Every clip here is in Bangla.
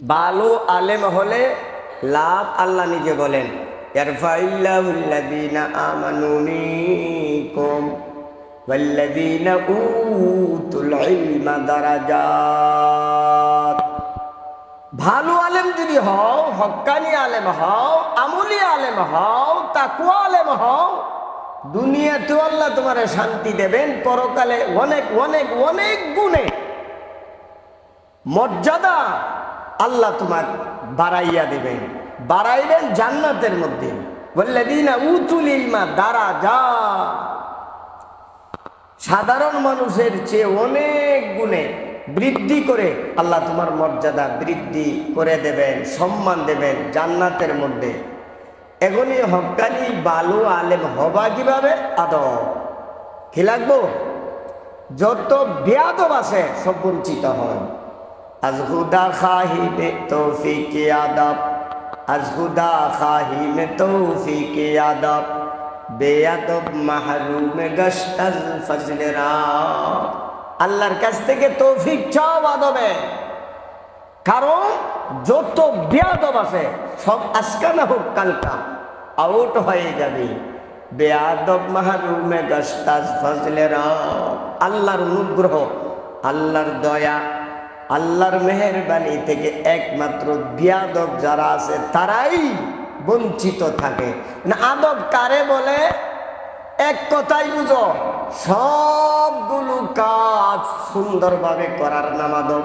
ভালো আলেম হলে লাভ আল্লাহ নিজে বলেন ভালো আলেম যদি হও, হক্কানি আলেম হও, আমলি আলেম হও তাকুয়া আলেম হও, দুনিয়াতেও আল্লাহ তোমার শান্তি দেবেন পরকালে অনেক অনেক অনেক গুণে। মর্যাদা আল্লাহ তোমার বাড়াইয়া দেবেন। বাড়াইবেন জান্নাতের মধ্যে। বললে দিনা উতুল যা সাধারণ মানুষের চেয়ে অনেক গুণে বৃদ্ধি করে আল্লাহ তোমার মর্যাদা বৃদ্ধি করে দেবেন, সম্মান দেবেন জান্নাতের মধ্যে। এখনই হকানি বালু আলেম হবা কীভাবে? আদব। কি লাগবো? যত বেয়াদব আছে সব বঞ্চিত হয় আজ হুদা খাহিবে তৌফিকে আদব। আজ হুদা খাহিমে তৌফিকে আদব। বেয়াদব মাহরুমে গস্তাল ফজলেরা আল্লাহর কাছ থেকে তৌফিক চাও আদবে। কারণ যত বেয়াদব আছে, সব আজকা না হোক কালকা আউট হয়ে যাবে। বেয়াদব মাহরুমে গস্তাজ ফজলেরা আল্লাহর অনুগ্রহ, আল্লাহর দয়া আল্লাহর মেহরবানি থেকে একমাত্র বিয়াদব যারা আছে, তারাই বঞ্চিত থাকে। না আদব কারে বলে? এক কথাই বুঝো, সবগুলো কাজ সুন্দরভাবে করার নাম আদব।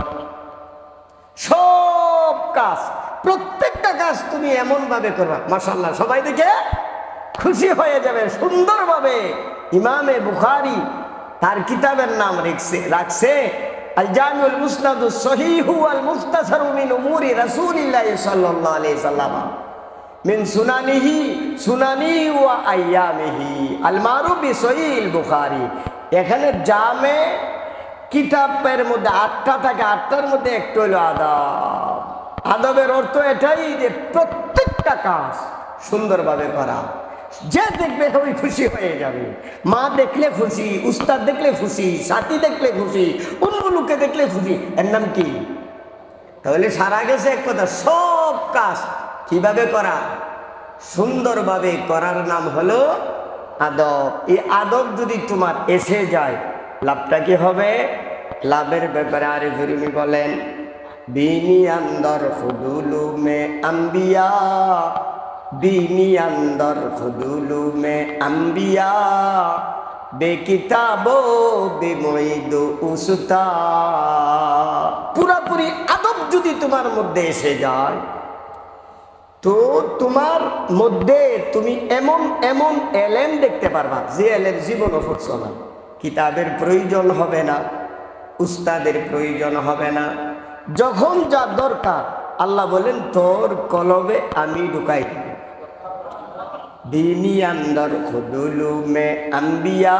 সব কাজ, প্রত্যেকটা কাজ তুমি এমন ভাবে করবা মাসাল্লাহ সবাই দেখে খুশি হয়ে যাবে, সুন্দরভাবে। ইমামে বুখারি তার কিতাবের নাম রেখছে রাখছে আল জামিউল মুসনাদু সহিহু আল মুখতাসারু মিন উমুরি রাসূলিল্লাহ সাল্লাল্লাহু আলাইহি সাল্লাম মিন সুনানিহি, সুনানি ওয়া আইয়ামিহি আল মারুফ বি সহিহ বুখারী। এখানে জামে কিতাবের মধ্যে আটটা থাকে আটটার মধ্যে একটু হলো আদব। আদবের অর্থ এটাই যে প্রত্যেকটা কাজ সুন্দরভাবে করা। যে দেখবে ওই খুশি হয়ে যাবে। মা দেখলে খুশি, উস্তাদ দেখলে খুশি, সাথী দেখলে খুশি, অন্য লোকে দেখলে খুশি। এর নাম কি? তাহলে সারা গেছে এক কথা, সব কাজ কীভাবে করা? সুন্দরভাবে করার নাম হলো আদব। এই আদব যদি তোমার এসে যায়, লাভটা কি হবে? লাভের ব্যাপারে আরে জুরিমি বলেন বিনি আন্দর খুদুলু মে আম্বিয়া বিনি আন্দর খুদুলু মে আম্বিয়া, বেকিতাবো বেমইদু উসুতা। পুরাপুরি আদব যদি তোমার মধ্যে এসে যায়, তো তোমার মধ্যে তুমি এমন এমন এলেন দেখতে পারবা, যে এলেন জীবন পড়ছো না। কিতাবের প্রয়োজন হবে না, উস্তাদের প্রয়োজন হবে না। যখন যা দরকার, আল্লাহ বলেন, তোর কলবে আমি ঢুকাই দিনী আন্দর খুদুলু মে আম্বিয়া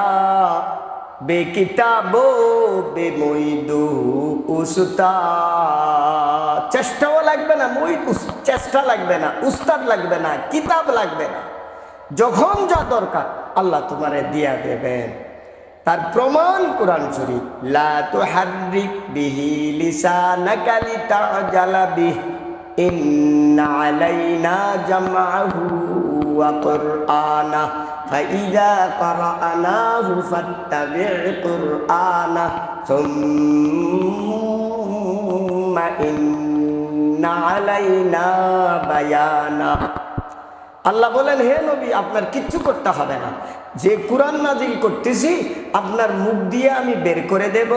বে কিতাবো বে মইদু উস্তা চেষ্টাও লাগবে না মই চেষ্টা লাগবে না উস্তাদ লাগবে না কিতাব লাগবে না যখন যা দরকার আল্লাহ তোমারে দিয়া দেবেন তার প্রমাণ কোরআন শরীফ লা তুহাররিক বিহি লিসানাকা লিতাজালা বিহ ইন্না আলাইনা জামআহু কুরআনা ফাইযা ক্বারানাহু ফাত্তাবি' কুরআনা সুম্মা ইন্না আলাইনা বায়ানা আল্লাহ বলেন, হে নবী, আপনার কিচ্ছু করতে হবে না। যে কোরআন নাজিল করতেছি, আপনার মুখ দিয়ে আমি বের করে দেব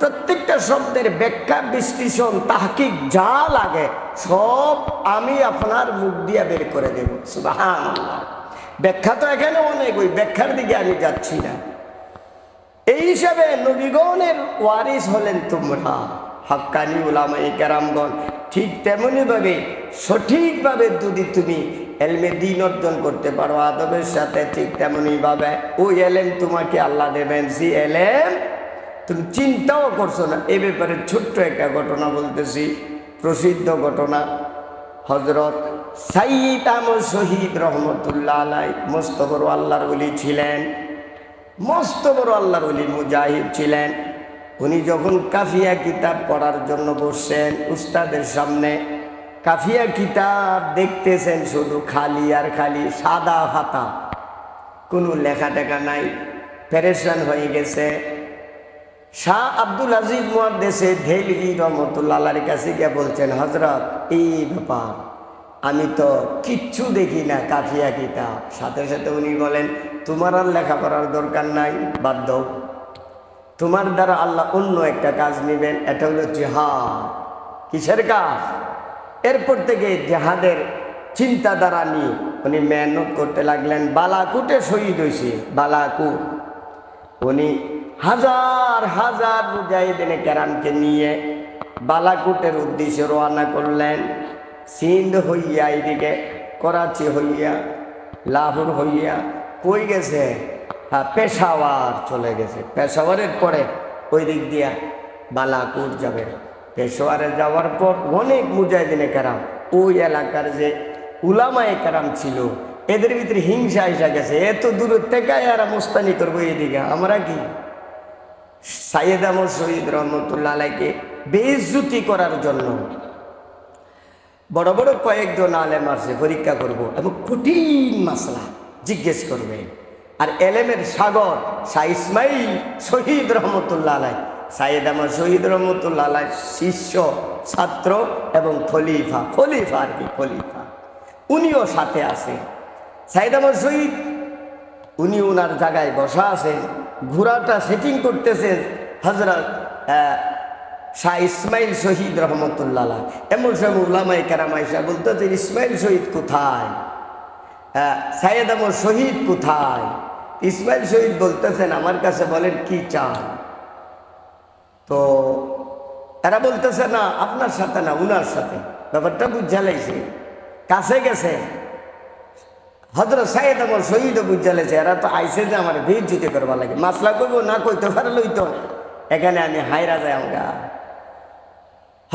প্রত্যেকটা শব্দের ব্যাখ্যা, বিশ্লেষণ, তাহকিক যা লাগে, সব আমি আপনার মুখ দিয়ে বের করে দেব। সুবাহান ব্যাখ্যা তো এখানে অনেক, ওই ব্যাখ্যার দিকে আমি যাচ্ছি না। এই হিসাবে নবীগণের ওয়ারিস হলেন তোমরা হাক্কানি উলামাই কেরামগণ। ঠিক তেমনিভাবে সঠিকভাবে যদি তুমি এলমে দিন অর্জন করতে পারো, আদবের সাথে ঠিক তেমনিভাবে। ওই এলেম তোমাকে আল্লাহ দেবেন সে এলেম তুমি চিন্তাও করছ না। এ ব্যাপারে ছোট্ট একটা ঘটনা বলতেছি। প্রসিদ্ধ ঘটনা। হজরত সাইদ আমর শহীদ রহমতুল্লাহ আলাই মস্ত বড় আল্লাহর বলি ছিলেন। মস্ত বড় আল্লাহর অলি মুজাহিদ ছিলেন। উনি যখন কাফিয়া কিতাব পড়ার জন্য বসছেন উস্তাদের সামনে, কাফিয়া কিতাব দেখতেছেন শুধু খালি আর খালি সাদা হাতা কোনো লেখা টেখা নাই। প্যারেশান হয়ে গেছে। শাহ আব্দুল আজিজ মুহাদ্দেসে ধেলভি রহমতুল্লাহর কাছে গিয়ে বলছেন হজরত এই ব্যাপার আমি তো কিচ্ছু দেখি না, কাফিয়া কিতাব। সাথে সাথে উনি বলেন, তোমার আর লেখাপড়ার দরকার নাই, বাদ দাও। তোমার দ্বারা আল্লাহ অন্য একটা কাজ নেবেন, এটা হলো জেহাদ। কিসের কাজ? এরপর থেকে জেহাদের চিন্তাধারা নিয়ে উনি মেহনত করতে লাগলেন, বালাকুটে শহীদ হয়েছে, বালাকুট। উনি হাজার হাজার মুজাহিদিনে কেরামকে নিয়ে বালাকুটের উদ্দেশ্যে রওনা করলেন। সিন্ধ হইয়া এদিকে, করাচি হইয়া, লাহোর হইয়া, কই গেছে? হ্যাঁ পেশাওয়ার চলে গেছে। পেশাওয়ারের পরে ওই দিক দিয়া বালাকুট যাবে। পেশোয়ারে যাওয়ার পর অনেক মুজাহিদিনে কেরাম, ওই এলাকার যে উলামায়ে কেরাম ছিল, এদের ভিতরে হিংসা হিসা গেছে। এত দূরের থেকে এরা মুস্তানি করব এদিকে, আমরা কি? সাইয়েদ আহমদ শহীদ রহমতুল্লাহ আলাইকে বেইজ্জুতি করার জন্য বড় বড় কয়েকজন আলেম আসে পরীক্ষা করব এবং কঠিন মাসলা জিজ্ঞেস করবে। আর এলেমের সাগর, শাহ ইসমাইল শহীদ রহমতুল্লাহ আলাই। সাইয়েদ আহমদ শহীদ রহমতুল্লাহ আলাই শিষ্য, ছাত্র এবং খলিফা খলিফা আর কি, খলিফা। উনিও সাথে আছে। সাইদ আহমদ শহীদ, উনি ওনার জায়গায় বসা আছেন। ঘোড়াটা সেটিং করতেছেন হজরত শাহ ইসমাইল শহীদ রহমতুল্লাহ। এমন সব উল্লামাই কারামাইশা বলতেছে, ইসমাইল শহীদ কোথায়? সাইয়েদ আমর শহীদ কোথায়? ইসমাইল শহীদ বলতেছেন, আমার কাছে বলেন, কি চান? তো এরা বলতেছে, না, আপনার সাথে না, উনার সাথে। ব্যাপারটা বুঝালাইছে কাছে গেছে। হজরত সাইদ আমার শহীদ বুঝালেছে এরা তো আইসে যে আমার ভিড় জুতে করবার লাগে। মাসলা করব না কইতে পারে লইতো এখানে আমি হাইরা যাই আমরা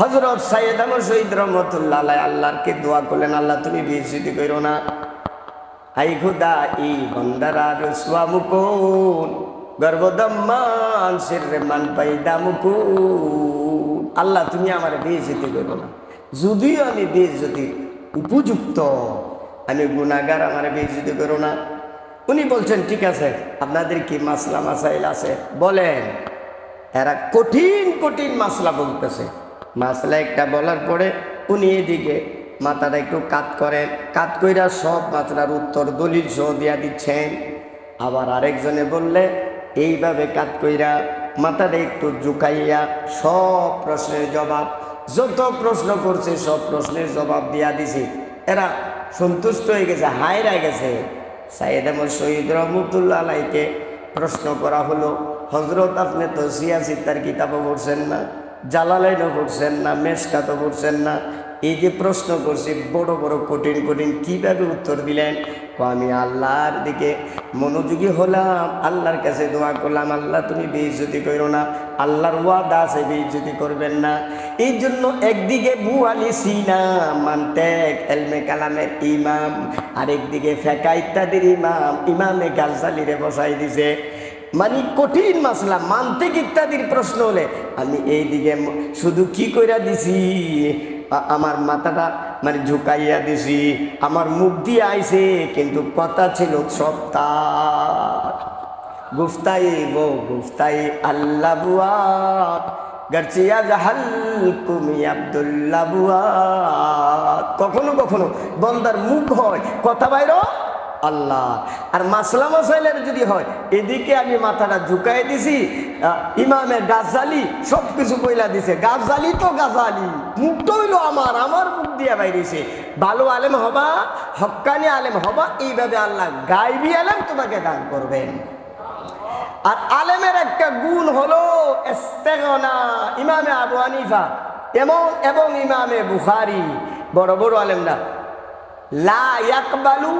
হজরত সাইদ আমার শহীদ রহমতুল্লাহ আল্লাহকে দোয়া করলেন, আল্লাহ, তুমি বিচ্যুতি করো না। হাই খুদা ই বন্দারা রসুয়া মুকুন গর্ভদম্মান শিরে মান পাইদা মুকুন। আল্লাহ, তুমি আমার বিচ্যুতি করো না। যদিও আমি বিচ্যুতি উপযুক্ত আমি গুণাগার, আমার বেইজ্জতি করো না। উনি বলছেন, ঠিক আছে, আপনাদের কি মাসলা মাসাইল আছে? বলেন, এরা কঠিন কঠিন মাসলা বলতেছে। মাসলা একটা বলার পরে উনি এদিকে মাথাটা একটু কাত করেন। কাত কইরা সব মাসলার উত্তর দলিল সহ দিয়া দিচ্ছেন। আবার আরেকজনে বললে, এইভাবে কাত কইরা মাথাটা একটু ঝুঁকাইয়া সব প্রশ্নের জবাব, যত প্রশ্ন করছে সব প্রশ্নের জবাব দিয়া দিছে। এরা সন্তুষ্ট হয়ে গেছে হায়রা গেছে। সাইদ আহমদ শহীদ রহমতুল্লাহ আলাইকে প্রশ্ন করা হলো হজরত আপনি তো সিয়া সিত্তার কিতাবও পড়ছেন না, জালালাইনও পড়ছেন না মেসকাতও পড়ছেন না? এই যে প্রশ্ন করছি, বড় বড় কঠিন কঠিন কীভাবে উত্তর দিলেন? আমি আল্লাহর দিকে মনোযোগী হলাম, আল্লাহর কাছে দোয়া করলাম, আল্লাহ তুমি বেইজ্জতি করো না, আল্লাহর ওয়াদা আছে, বেইজ্জতি করবেন না। এই জন্য একদিকে বু আলী সিনা, মানতেক, এলমে কালামের ইমাম, আরেকদিকে ফেকা ইত্যাদির ইমাম, ইমামে গালসালিরে বসাই দিছে। মানে কঠিন মাসলা, মানতিক ইত্যাদির প্রশ্ন হলে আমি এই দিকে শুধু কি কইরা দিছি? আমার মাথাটা মানে ঝুঁকাইয়া দিছি। আমার মুখ দিয়ে আইছে, কিন্তু কথা ছিল সব তার গুফতাই গো গুফতাই আল্লাহ বুয়া। গরচিয়া জাহাল বুয়াত কখনো কখনো বন্দার মুখ হয়। কথা বাইরো। আল্লাহ। আর মাসলা মাসাইলের যদি হয়, এদিকে আমি মাথাটা ঝুঁকাই দিছি ইমামে গাজালি সব কিছু কইলা দিছে। গাজালি তো গাজালি মুখটা হইল আমার আমার মুখ দিয়ে বাইরেছে। ভালো আলেম হবা হক্কানি আলেম হবা, এইভাবে আল্লাহ গাইবি আলেম তোমাকে দান করবেন। আর আলেমের একটা গুণ হলো ইমামে আবু হানিফা এবং এবং ইমামে বুখারি। বড় বড় আলেমরা, লা ইয়াকবালু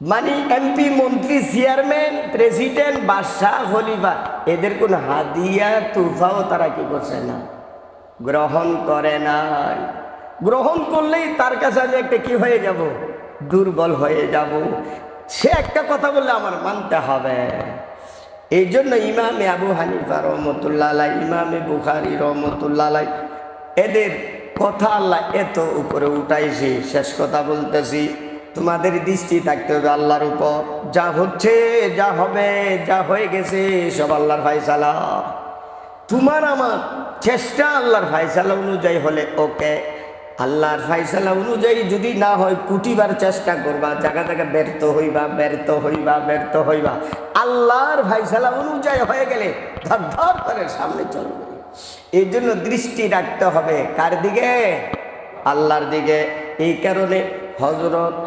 মানে এমপি, মন্ত্রী, চেয়ারম্যান, প্রেসিডেন্ট, বাদশাহ, খলিফা, এদের কোন হাদিয়া তুফাও তারা কি করছে না? গ্রহণ করে নাই। গ্রহণ করলেই তার কাছে আমি একটা কি হয়ে যাব? দুর্বল হয়ে যাব। সে একটা কথা বললে আমার মানতে হবে। এই জন্য ইমামে আবু হানিফা রহমতুল্লাহ ইমামে বুখারি রহমতুল্লাহ এদের কথা আল্লাহ এত উপরে উঠাইছি। শেষ কথা বলতেছি, তোমাদের দৃষ্টি থাকতে হবে আল্লাহর উপর। যা হচ্ছে, যা হবে, যা হয়ে গেছে, সব আল্লাহর ফাইসালা তোমার আমার চেষ্টা আল্লাহর ফাইসালা অনুযায়ী হলে ওকে। আল্লাহর ফাইসালা অনুযায়ী যদি না হয়, কুটিবার চেষ্টা করবা, জায়গা জায়গা ব্যর্থ হইবা ব্যর্থ হইবা ব্যর্থ হইবা। আল্লাহর ফাইসালা অনুযায়ী হয়ে গেলে ধর ধর করে সামনে চলবে। এই জন্য দৃষ্টি রাখতে হবে। কার দিকে? আল্লাহর দিকে। এই কারণে হজরত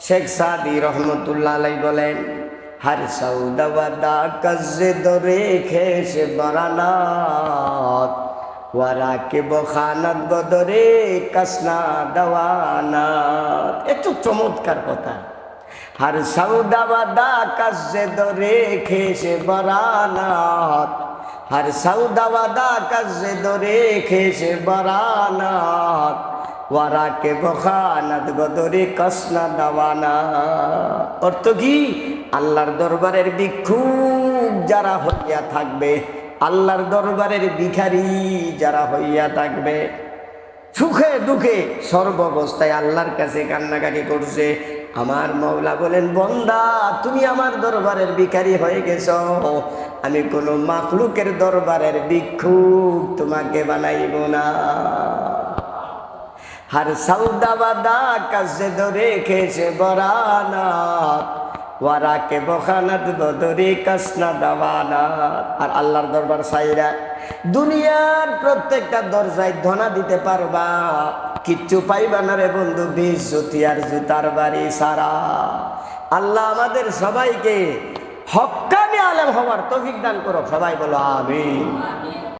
শেখ সাদি রহমতুল্লাহ আলাই বলেন, হর সৌদাবাদা কজ্জে দরে খেস বরানাত ওয়ারা কে বখানত বদরে কসনা দওয়ানাত। একটু চমৎকার কথা। হর সৌদাবাদা কজ্জে দরে খেস বরানাত হর সৌদাবাদা কজ্জে দরে খেস বরানাত ওয়ারা কে বখানাত গদরে কসনা দাওয়ানা অর্থ কি আল্লাহর দরবারের ভিক্ষুক যারা হইয়া থাকবে আল্লাহর দরবারের ভিখারি যারা হইয়া থাকবে সুখে দুঃখে সর্বাবস্থায় আল্লাহর কাছে কান্নাকাটি করছে। আমার মৌলা বলেন, বন্দা, তুমি আমার দরবারের ভিখারি হয়ে গেছ। আমি কোনো মাখলুকের দরবারের ভিক্ষুক তোমাকে বানাইব না। হার সাউদাবাদা কাছে ধরে খেয়েছে বরানাত ওয়ারাকে বখানাত বদরে কাসনা দাওয়ানাত আর আল্লাহর দরবার সাইরা, দুনিয়ার প্রত্যেকটা দরজায় ধনা দিতে পারবা। কিচ্ছু পাইবা না রে বন্ধু, বিশ জুতি আর জুতার বাড়ি সারা। আল্লাহ আমাদের সবাইকে হক্কানি আলেম হওয়ার তৌফিক দান করো সবাই বলো, আমিন।